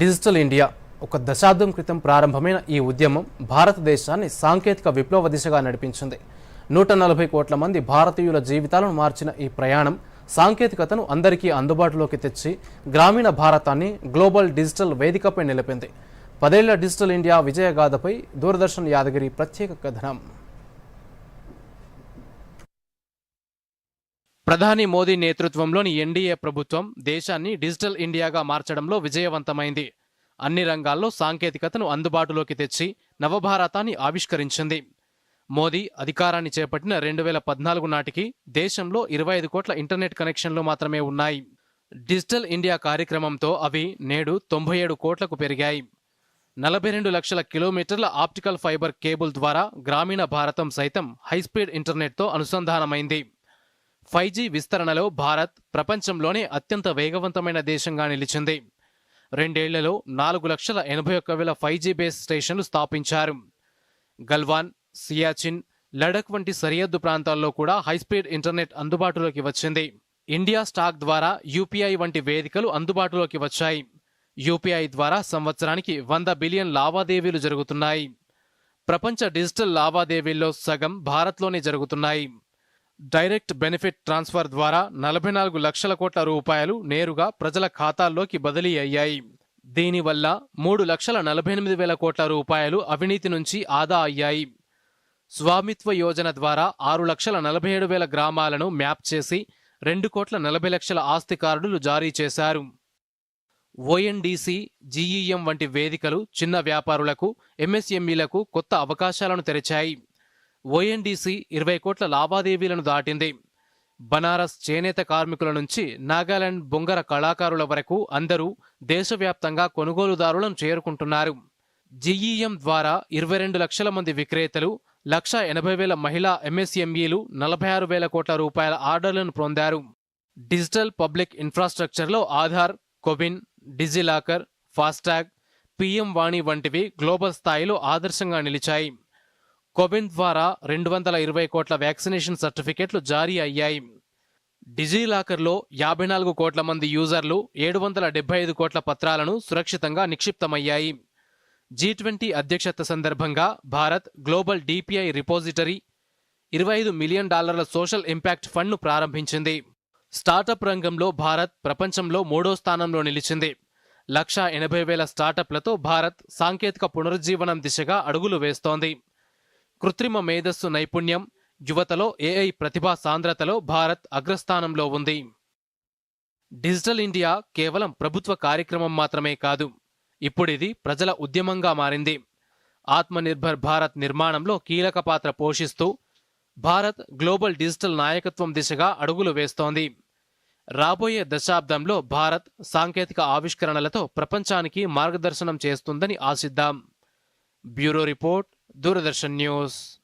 Digital India ఒక దశాబ్దం క్రితం ప్రారంభమైన ఈ ఉద్యమం భారతదేశాన్ని సాంకేతిక విప్లవ దిశగా నడిపించింది. నూట నలభై కోట్ల మంది భారతీయుల జీవితాలను మార్చిన ఈ ప్రయాణం సాంకేతికతను అందరికీ అందుబాటులోకి తెచ్చి గ్రామీణ భారతాన్ని గ్లోబల్ డిజిటల్ వేదికపై నిలిపింది. పదేళ్ళ డిజిటల్ ఇండియా విజయగాథపై దూరదర్శన్ యాదగిరి ప్రత్యేక కథనం. ప్రధాని మోదీ నేతృత్వంలోని ఎన్డీఏ ప్రభుత్వం దేశాన్ని డిజిటల్ ఇండియాగా మార్చడంలో విజయవంతమైంది. అన్ని రంగాల్లో సాంకేతికతను అందుబాటులోకి తెచ్చి నవభారతాన్ని ఆవిష్కరించింది. మోదీ అధికారాన్ని చేపట్టిన రెండు వేల పద్నాలుగు నాటికి దేశంలో ఇరవై ఐదు కోట్ల ఇంటర్నెట్ కనెక్షన్లు మాత్రమే ఉన్నాయి. డిజిటల్ ఇండియా కార్యక్రమంతో అవి నేడు తొంభై ఏడు కోట్లకు పెరిగాయి. నలభై రెండు లక్షల కిలోమీటర్ల ఆప్టికల్ ఫైబర్ కేబుల్ ద్వారా గ్రామీణ భారతం సైతం హైస్పీడ్ ఇంటర్నెట్తో అనుసంధానమైంది. ఫైవ్ జీ విస్తరణలో భారత్ ప్రపంచంలోనే అత్యంత వేగవంతమైన దేశంగా నిలిచింది. రెండేళ్ళలో నాలుగు లక్షల ఎనభై ఒక్క వేల ఫైవ్ జీ బేస్ స్టేషన్లు స్థాపించారు. గల్వాన్ సియాచిన్ లడక్ వంటి సరిహద్దు ప్రాంతాల్లో కూడా హైస్పీడ్ ఇంటర్నెట్ అందుబాటులోకి వచ్చింది. ఇండియా స్టాక్ ద్వారా యూపీఐ వంటి వేదికలు అందుబాటులోకి వచ్చాయి. యూపీఐ ద్వారా సంవత్సరానికి వంద బిలియన్ లావాదేవీలు జరుగుతున్నాయి. ప్రపంచ డిజిటల్ లావాదేవీల్లో సగం భారత్లోనే జరుగుతున్నాయి. డైరెక్ట్ బెనిఫిట్ ట్రాన్స్ఫర్ ద్వారా నలభై నాలుగు లక్షల కోట్ల రూపాయలు నేరుగా ప్రజల ఖాతాల్లోకి బదిలీ అయ్యాయి. దీనివల్ల మూడు లక్షల నలభై ఎనిమిది వేల కోట్ల రూపాయలు అవినీతి నుంచి ఆదా అయ్యాయి. స్వామిత్వ యోజన ద్వారా ఆరు లక్షల నలభై ఏడు వేల గ్రామాలను మ్యాప్ చేసి రెండు కోట్ల నలభై లక్షల ఆస్తి కార్డులు జారీ చేశారు. ఓఎన్డీసీ జీఈఎం వంటి వేదికలు చిన్న వ్యాపారులకు ఎంఎస్ఎంఈలకు కొత్త అవకాశాలను తెరిచాయి. ఓఎన్డీసీ ఇరవై కోట్ల లావాదేవీలను దాటింది. బనారస్ చేనేత కార్మికుల నుంచి నాగాలాండ్ బొంగర కళాకారుల వరకు అందరూ దేశవ్యాప్తంగా కొనుగోలుదారులను చేరుకుంటున్నారు. జీఈఎం ద్వారా ఇరవై రెండు లక్షల మంది విక్రేతలు లక్ష ఎనభై వేల మహిళా ఎంఎస్ఎంఈలు నలభై ఆరు వేల కోట్ల రూపాయల ఆర్డర్లను పొందారు. డిజిటల్ పబ్లిక్ ఇన్ఫ్రాస్ట్రక్చర్లో ఆధార్ కొబిన్ డిజిలాకర్ ఫాస్టాగ్ పిఎం వాణి వంటివి గ్లోబల్ స్థాయిలో ఆదర్శంగా నిలిచాయి. కొబిన్ ద్వారా రెండు వందల ఇరవై కోట్ల వ్యాక్సినేషన్ సర్టిఫికెట్లు జారీ అయ్యాయి. డిజిలాకర్లో యాభై నాలుగు కోట్ల మంది యూజర్లు ఏడు వందల డెబ్బై ఐదు కోట్ల పత్రాలను సురక్షితంగా నిక్షిప్తమయ్యాయి. జీ ట్వంటీ అధ్యక్షత సందర్భంగా భారత్ గ్లోబల్ డిపిఐ రిపోజిటరీ ఇరవై ఐదు మిలియన్ డాలర్ల సోషల్ ఇంపాక్ట్ ఫండ్ను ప్రారంభించింది. స్టార్టప్ రంగంలో భారత్ ప్రపంచంలో మూడో స్థానంలో నిలిచింది. లక్షా ఎనభై వేల స్టార్టప్లతో భారత్ సాంకేతిక పునరుజ్జీవనం దిశగా అడుగులు వేస్తోంది. కృత్రిమ మేధస్సు నైపుణ్యం యువతలో ఏఐ ప్రతిభా సాంద్రతలో భారత్ అగ్రస్థానంలో ఉంది. డిజిటల్ ఇండియా కేవలం ప్రభుత్వ కార్యక్రమం మాత్రమే కాదు ఇప్పుడిది ప్రజల ఉద్యమంగా మారింది. ఆత్మనిర్భర్ భారత్ నిర్మాణంలో కీలక పాత్ర పోషిస్తూ భారత్ గ్లోబల్ డిజిటల్ నాయకత్వం దిశగా అడుగులు వేస్తోంది. రాబోయే దశాబ్దంలో భారత్ సాంకేతిక ఆవిష్కరణలతో ప్రపంచానికి మార్గదర్శనం చేస్తుందని ఆశిద్దాం. Bureau report Doordarshan news